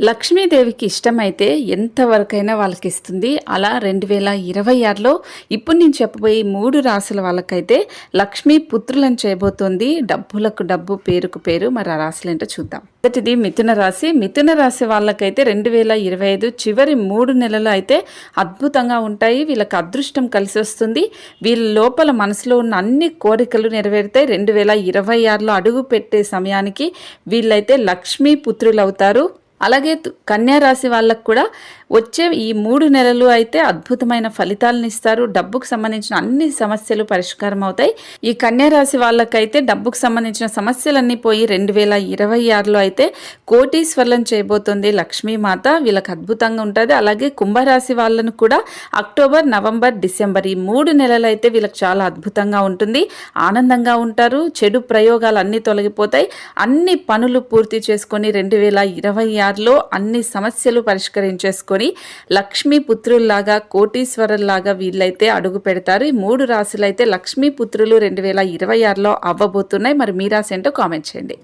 లక్ష్మీదేవికి ఇష్టమైతే ఎంతవరకైనా వాళ్ళకి ఇస్తుంది అలా రెండు వేల ఇరవై ఆరులో ఇప్పుడు నేను చెప్పబోయే మూడు రాసుల వాళ్ళకైతే లక్ష్మీ పుత్రులను చేయబోతోంది. డబ్బులకు డబ్బు పేరుకు పేరు. మరి ఆ రాశులు ఏంటో చూద్దాం. మొదటిది మిథున రాశి. మిథున రాశి వాళ్ళకైతే రెండు వేల ఇరవై ఐదు చివరి మూడు నెలలు అయితే అద్భుతంగా ఉంటాయి. వీళ్ళకి అదృష్టం కలిసి వస్తుంది. వీళ్ళ లోపల మనసులో ఉన్న అన్ని కోరికలు నెరవేరుతాయి రెండు వేల ఇరవై ఆరులో అడుగు పెట్టే సమయానికి వీళ్ళైతే లక్ష్మీ పుత్రులు అవుతారు అలాగే కన్యా రాశి వాళ్ళకు కూడా వచ్చే ఈ మూడు నెలలు అయితే అద్భుతమైన ఫలితాలను ఇస్తారు. డబ్బుకు సంబంధించిన అన్ని సమస్యలు పరిష్కారం అవుతాయి. ఈ కన్యా రాశి వాళ్ళకైతే డబ్బుకు సంబంధించిన సమస్యలన్నీ పోయి రెండు వేల ఇరవై ఆరులో అయితే కోటీశ్వర్లను చేయబోతుంది లక్ష్మీమాత. వీళ్ళకి అద్భుతంగా ఉంటుంది. అలాగే కుంభరాశి వాళ్ళను కూడా అక్టోబర్ నవంబర్ డిసెంబర్ ఈ మూడు నెలలు అయితే వీళ్ళకి చాలా అద్భుతంగా ఉంటుంది. ఆనందంగా ఉంటారు. చెడు ప్రయోగాలు అన్నీ తొలగిపోతాయి. అన్ని పనులు పూర్తి చేసుకొని రెండు వేల ఇరవై ఆరు ఆరులో అన్ని సమస్యలు పరిష్కరించేసుకొని లక్ష్మీ పుత్రుల్లాగా కోటీశ్వరుల్లాగా వీళ్ళైతే అడుగు పెడతారు. ఈ మూడు రాశులైతే లక్ష్మీ పుత్రులు రెండు వేల ఇరవై ఆరులో అవ్వబోతున్నాయి. మరి మీ రాశి ఏంటో కామెంట్ చేయండి.